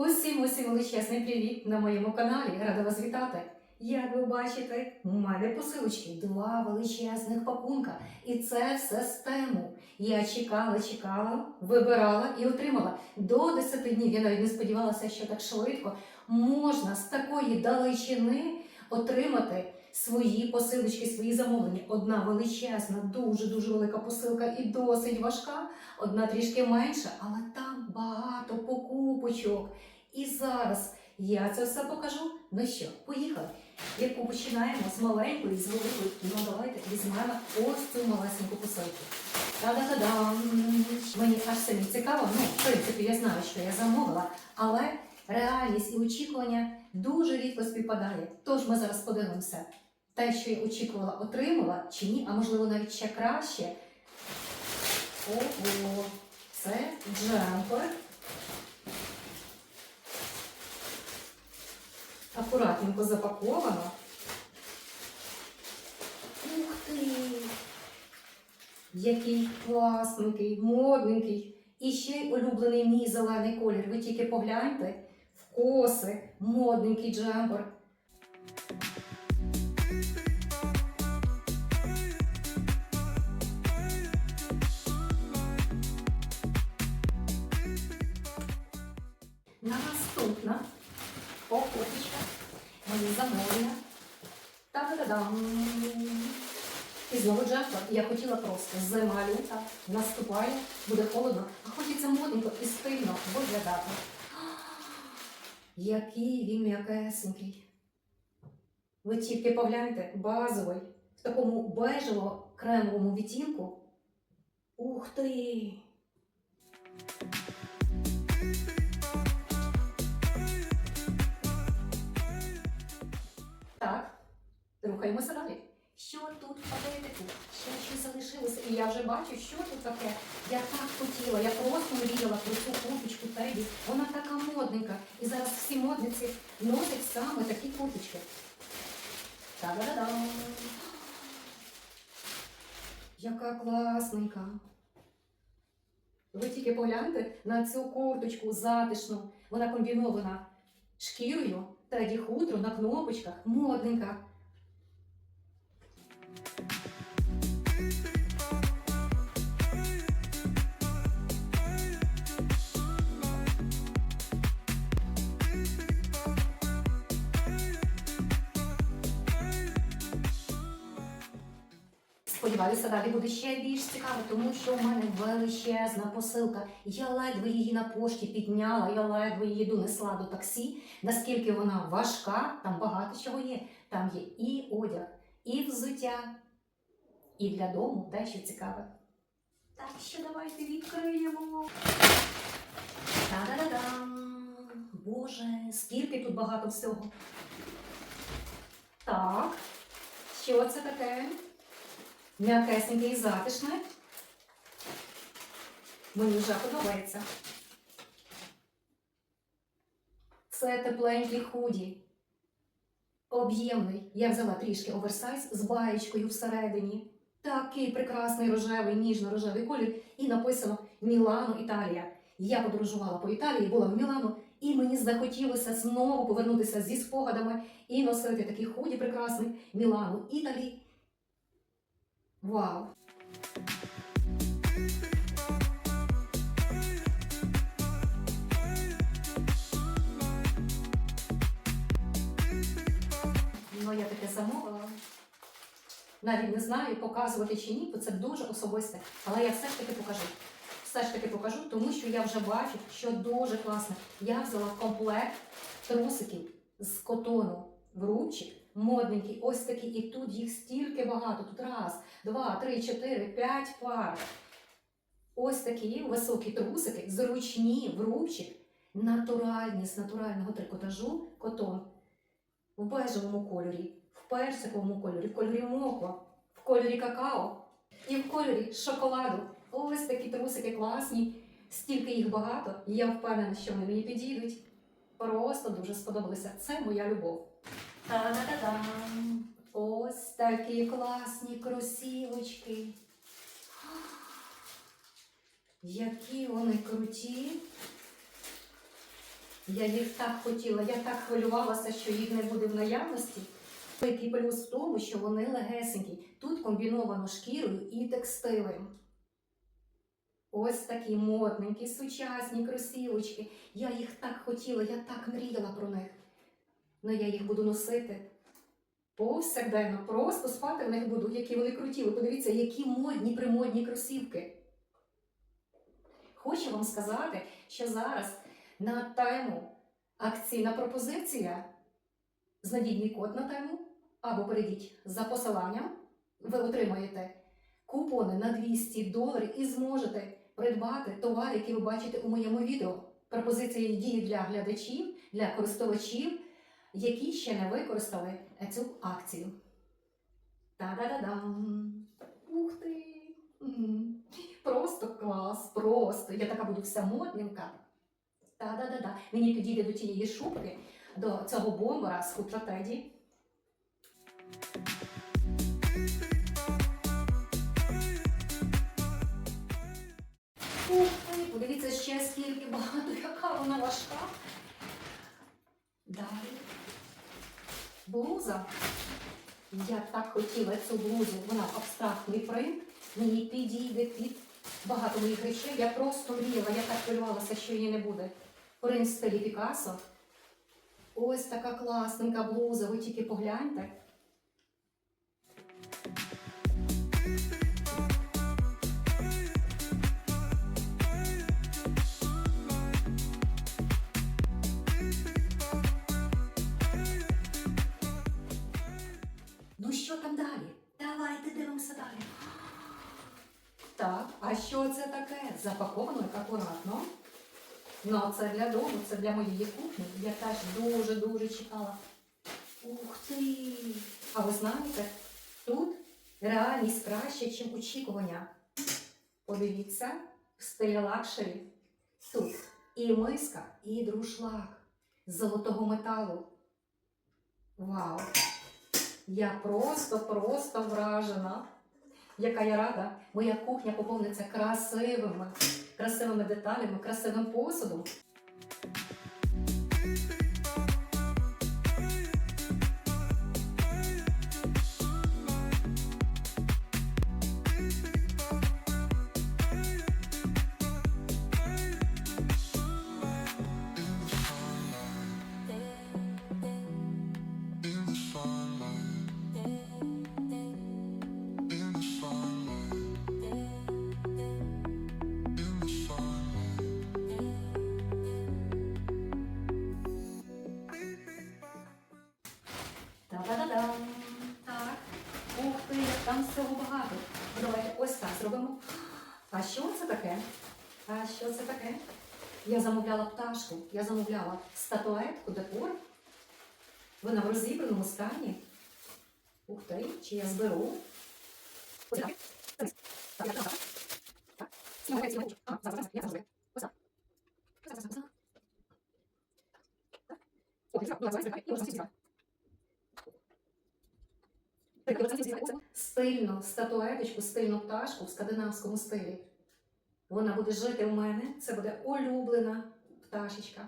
Усім усім величезний привіт на моєму каналі. Рада вас вітати. Як ви бачите, у мене посилочки, два величезних пакунка. І це все з тему. Я чекала, чекала, вибирала і отримала. До 10 днів я навіть не сподівалася, що так швидко можна з такої далечини отримати свої посилочки, свої замовлення. Одна величезна, дуже дуже велика посилка і досить важка. Одна трішки менша, але там багато покупочок. І зараз я це все покажу. Ну що, поїхали. Яку починаємо з маленької, з великої. Ну давайте візьмемо ось цю малесеньку посилку. Та-да-да-дам! Мені аж самі цікаво. Ну, в принципі, я знаю, що я замовила, але реальність і очікування дуже рідко співпадає. Тож ми зараз подивимося, те, що я очікувала, отримала чи ні, а можливо навіть ще краще. Ого, це джемпер. Акуратненько запаковано. Ух ти! Який класненький, модненький. І ще й улюблений мій зелений колір. Ви тільки погляньте в коси, модненький джемпер. Замовлення. Та-да-дам! І знову джемпер. Я хотіла просто зима люта, наступає, буде холодно, а хочеться модненько і стильно виглядати. Який він м'якесенький. Ви тільки погляньте, базовий, в такому бежево-кремовому відтінку. Ух ти! Рухаємося далі. Що тут в пакетику? Ще щось залишилося. І я вже бачу, що тут таке. Я так хотіла, я просто мріяла про цю курточку Теді. Вона така модненька. І зараз всі модниці носять саме такі курточки. Та-да-да-дам! Яка класненька. Ви тільки погляньте на цю курточку затишну. Вона комбінована шкірою, теді хутро на кнопочках, модненька. Сподіваюся, далі буде ще більш цікаво, тому що в мене величезна посилка. Я ледве її на пошті підняла, я ледве її донесла до таксі. Наскільки вона важка, там багато чого є. Там є і одяг, і взуття, і для дому дещо цікаве. Так що давайте відкриємо. Та-да-да-дам! Боже, скільки тут багато всього. Так, що це таке? М'якесеньке і затишне. Мені вже подобається. Це тепленький худі. Об'ємний. Я взяла трішки оверсайз з баєчкою всередині. Такий прекрасний рожевий, ніжно-рожевий колір. І написано Мілано, Італія. Я подорожувала по Італії, була в Мілану, і мені захотілося знову повернутися зі спогадами і носити такий худі прекрасний Мілану, Італії. Вау! Ну, я таке замовила. Навіть не знаю, показувати чи ні, бо це дуже особисте. Але я все ж таки покажу. Все ж таки покажу, тому що я вже бачу, що дуже класно. Я взяла комплект трусиків з котону в рубчик, модненький, ось такі, і тут їх стільки багато. Тут раз, два, три, чотири, п'ять пар. Ось такі високі трусики, зручні в рубчик, натуральні з натурального трикотажу котон в бежевому кольорі, в персиковому кольорі, в кольорі моко, в кольорі какао і в кольорі шоколаду. Ось такі трусики класні, стільки їх багато, і я впевнена, що вони мені підійдуть. Просто дуже сподобалися. Це моя любов. Та-да-да-дам! Ось такі класні кросівочки. Які вони круті. Я їх так хотіла, я так хвилювалася, що їх не буде в наявності. Великий плюс в тому, що вони легесенькі. Тут комбіновано шкірою і текстилем. Ось такі модненькі, сучасні кросівочки. Я їх так хотіла, я так мріяла про них. Ну я їх буду носити повсякденно, просто спати в них буду, які вони круті. Ви подивіться, які модні, примодні кросівки. Хочу вам сказати, що зараз на тему акційна пропозиція. Знайдіть мій код на тему або перейдіть за посиланням. Ви отримаєте купони на 200 доларів і зможете придбати товар, який ви бачите у моєму відео. Пропозиція діє для глядачів, для користувачів, які ще не використали цю акцію. Та-да-да-дам! Ух ти! Просто клас, просто. Я така буду вся модненька. Та-да-да-да. Мені підійде до тієї шубки, до цього бомбера з хутра Теді. Ух ти, подивіться ще скільки багато, яка вона важка. Далі. Блуза. Я так хотіла цю блузу, вона абстрактний принт, мені підійде під багато моїх речей. Я просто мріяла, я так хвилювалася, що її не буде. Принт стилі Пікассо. Ось така класненька блуза, ви тільки погляньте. Що це таке? Запаковано як акуратно. Ну, це для дому, це для моєї кухні. Я теж дуже-дуже чекала. Ух ти! А ви знаєте, тут реальність краще, ніж очікування. Подивіться, в стилі лакшері. Тут і миска, і друшлак з золотого металу. Вау! Я просто-просто вражена. Яка я рада, моя кухня поповниться красивими, красивими деталями, красивим посудом. Я замовляла пташку, я замовляла статуетку декор. Вона в розібраному стані. Ух ти, чи я зберу? Ось так. Дивись. Так, я так, так. Так. Знімай, знімай. А, зараз, зараз, я зараз. Ось так. Ось так, ось так, ось так. Так. О, я зараз, зараз, зараз, і ось так, Стильну статуеточку, стильну пташку в скандинавському стилі. Вона буде жити у мене. Це буде улюблена пташечка.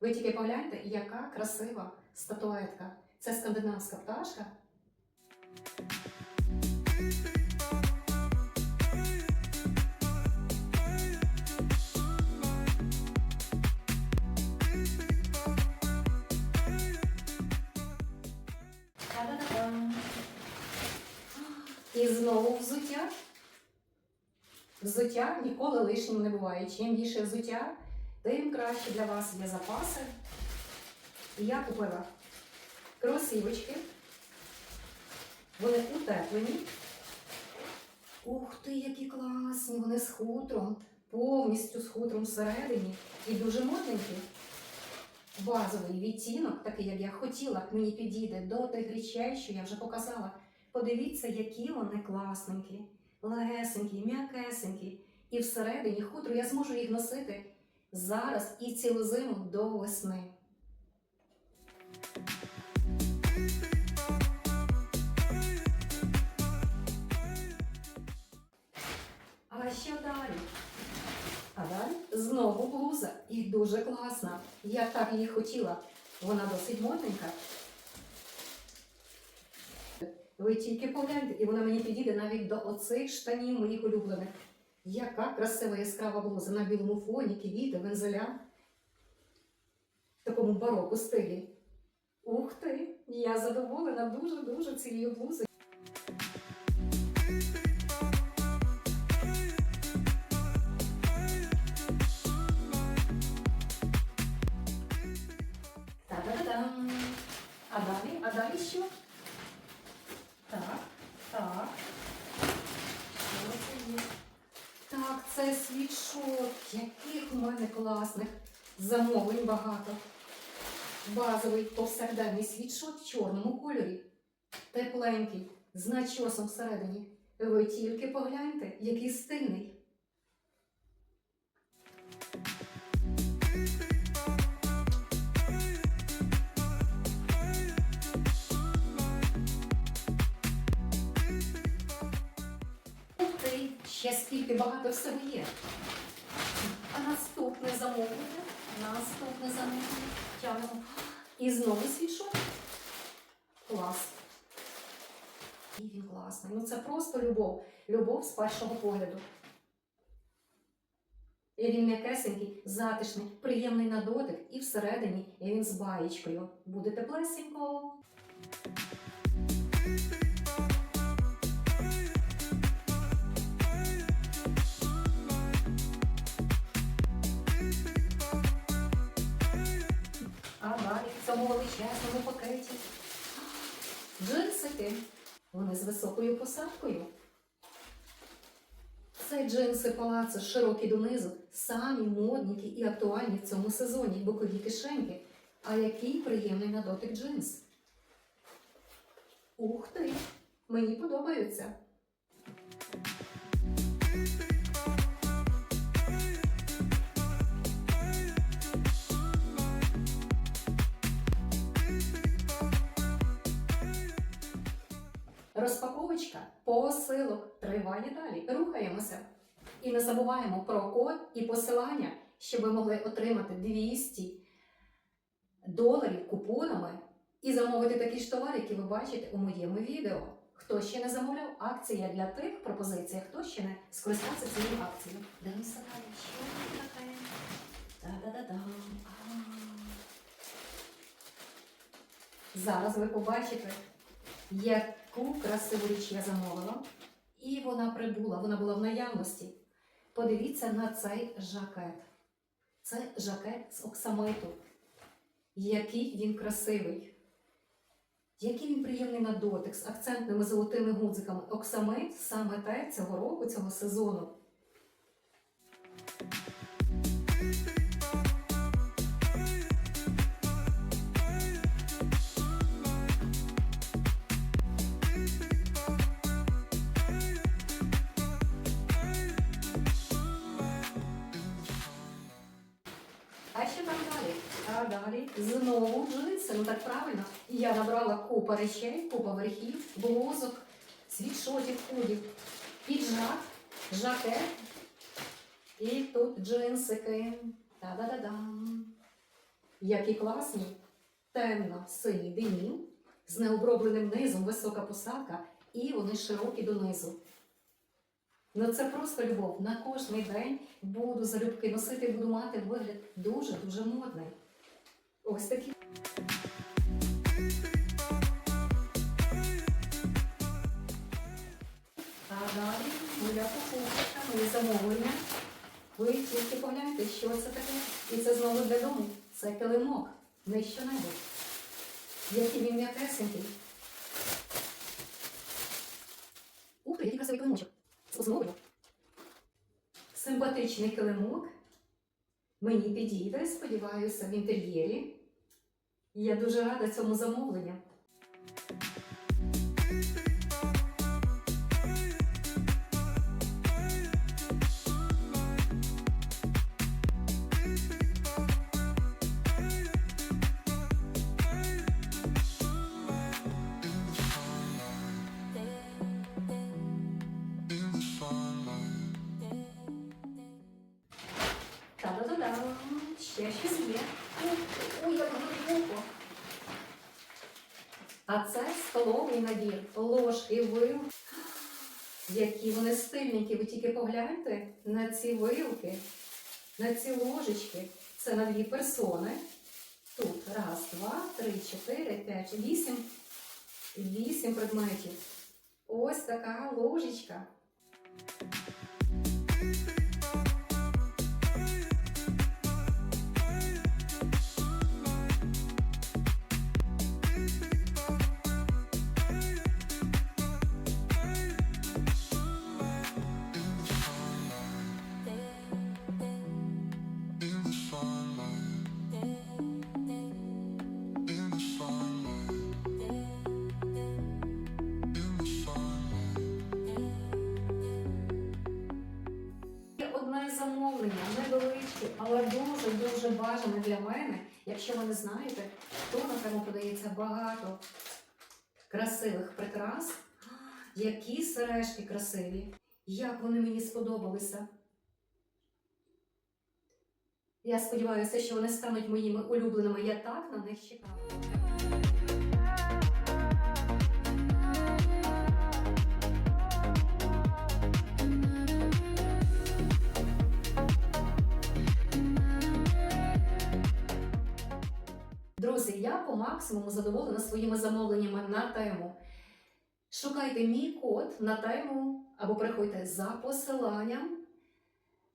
Ви тільки погляньте, яка красива статуетка. Це скандинавська пташка. І знову взуття. Ніколи лишнім не буває. Чим більше взуття, тим краще для вас є запаси. І я купила кросівочки. Вони утеплені. Ух ти, які класні! Вони з хутром, повністю з хутром всередині. І дуже модненькі. Базовий відтінок, такий, як я хотіла, мені підійде до тих речей, що я вже показала. Подивіться, які вони класненькі, легесенькі, м'якесенькі. І всередині хутро я зможу їх носити зараз і цілу зиму до весни. А що далі? А далі знову блуза. І дуже класна. Я так її хотіла. Вона досить модненька. Ви тільки погляньте, і вона мені підійде навіть до оцих штанів моїх улюблених. Яка красива яскрава блуза на білому фоні, квіти, вензеля. В такому бароку стилі. Ух ти! Я задоволена дуже-дуже цією блузою. Та-да-да-дам! А далі? А далі що? Так, так. Що це є? Так, це світшот. У мене класних замовлень багато. Базовий повсякденний світшот в чорному кольорі. Тепленький, з начосом всередині. Ви тільки погляньте, який стильний. Ще скільки багато всього є. А наступне замовлення, наступне замовлення. Тягнемо. І знову світшот. Клас. І він класний. Ну це просто любов. Любов з першого погляду. І він м'якесенький, затишний, приємний на дотик, і всередині і він з баєчкою. Буде теплесенько. Цьому величезному пакеті джинсики. Вони з високою посадкою. Це джинси палацо широкі донизу, самі модненькі і актуальні в цьому сезоні бокові кишеньки. А який приємний на дотик джинс. Ух ти! Мені подобаються. Розпаковочка посилок триває далі. Рухаємося. І не забуваємо про код і посилання, щоб ви могли отримати 200 доларів купонами і замовити такі ж товари, які ви бачите у моєму відео. Хто ще не замовляв, акція для тих пропозицій, хто ще не скористався цією акцією. Дивимося далі, що таке? Та-да-да-дам. А. Зараз ви побачите, яку красиву річ я замовила. І вона прибула, вона була в наявності. Подивіться на цей жакет. Це жакет з оксамиту. Який він красивий. Який він приємний на дотик з акцентними золотими гудзиками. Оксамит саме те цього року, цього сезону. А далі? А далі знову джинси. Ну так правильно. Я набрала купа речей, купа верхів, блузок, світшотів, худів, піджак, жакет. І тут джинсики. Та-да-да-дам. Які класні. Темно-синій денім з необробленим низом, висока посадка, і вони широкі донизу. Ну це просто любов. На кожний день буду залюбки носити, і буду мати вигляд дуже-дуже модний. Ось такі. А далі моя покупка, мої замовлення. Ви тільки погляньте, що це таке. І це знову для дому. Це килимок. Не що-небудь. Який він м'якесенький. Ух який красивий килимочок. З основою. Симпатичний килимок. Мені підійде, сподіваюся, в інтер'єрі. Я дуже рада цьому замовленню. Ще щось є. Як глибоко. А це столовий набір, ложки, вилки, Які вони стильненькі. Ви тільки погляньте на ці вилки, на ці ложечки. Це на дві персони. Тут раз, два, три, чотири, п'ять, вісім. Вісім предметів. Ось така ложечка. Якщо ви не знаєте, то на тему подається багато красивих прикрас. Які сережки красиві! Як вони мені сподобалися! Я сподіваюся, що вони стануть моїми улюбленими. Я так на них чекала. Друзі, я по максимуму задоволена своїми замовленнями на тему. Шукайте мій код на тему або приходьте за посиланням,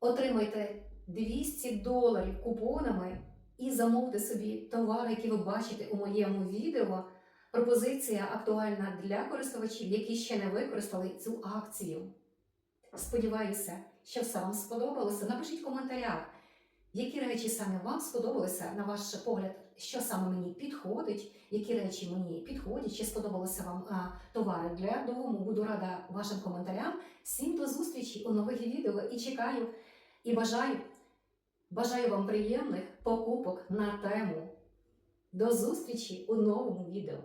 отримайте 200 доларів купонами і замовте собі товари, які ви бачите у моєму відео. Пропозиція актуальна для користувачів, які ще не використали цю акцію. Сподіваюся, що все вам сподобалося. Напишіть в коментарях, які речі саме вам сподобалися, на ваш погляд, що саме мені підходить, які речі мені підходять, чи сподобалися вам а, товари для дому. Буду рада вашим коментарям. Всім до зустрічі у нових відео і чекаю і бажаю, бажаю вам приємних покупок на тему. До зустрічі у новому відео.